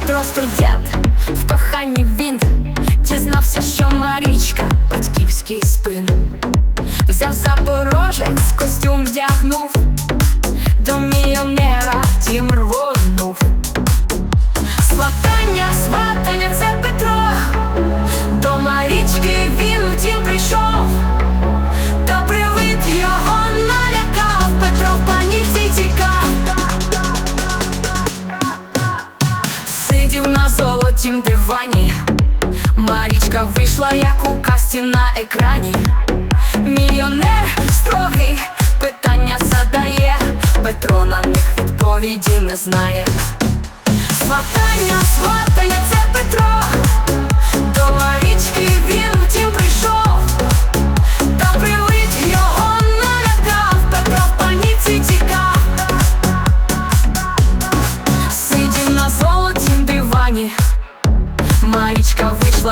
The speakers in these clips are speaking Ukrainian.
Петро студент, в коханні він. Дізнався, що Марічка батьківський спин. Взяв запорожець, костюм вдягнув, золотім дивані, Марічка вийшла, як у касті на екрані. Мільйонер строгий питання задає, Петро на них відповіді не знає. Сватання, сватання, це Петро, до Марічки він втім прийшов. Та привид його налякав, Петро в паніці тікав. Сидів на золотім дивані,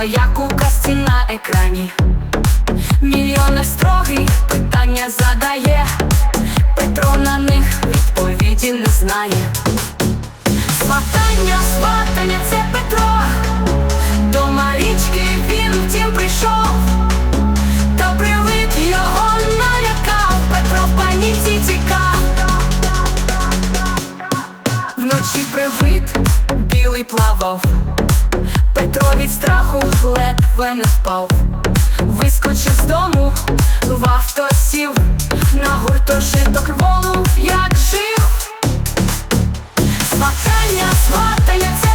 Як у касті на екрані. Мільйони строгий питання задає, Петро на них відповіді не знає. Сватання, сватання, це Петро, до Марічки він втім прийшов. Та привид його налякав, Петро паніці тікав. Вночі привид білий плавав, від страху ледве не впав. Вискочив з дому, в авто сів, на гуртожиток волу, як жив. Сватання, сватання, це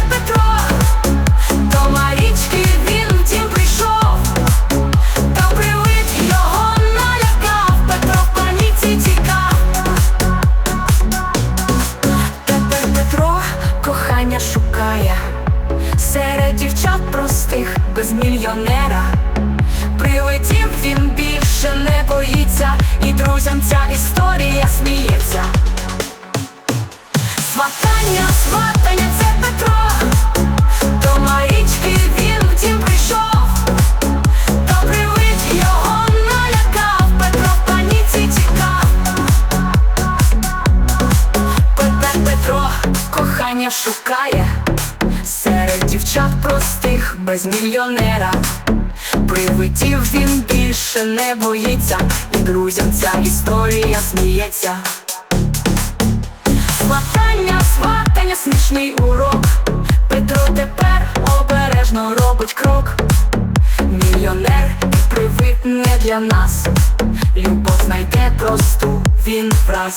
без мільйонера. Привидів він більше не боїться, і друзям ця історія сміється. Сватання, сватання, це Петро, до Марічки він втім прийшов. Та привид його налякав, Петро в паніці тікав. Петер Петро кохання шукає серед дівчат простих без мільйонера. Привидів він більше не боїться, і друзям ця історія сміється. Сватання, сватання, смішний урок. Петро тепер обережно робить крок. Мільйонер і привид не для нас. Любов знайде просту він враз.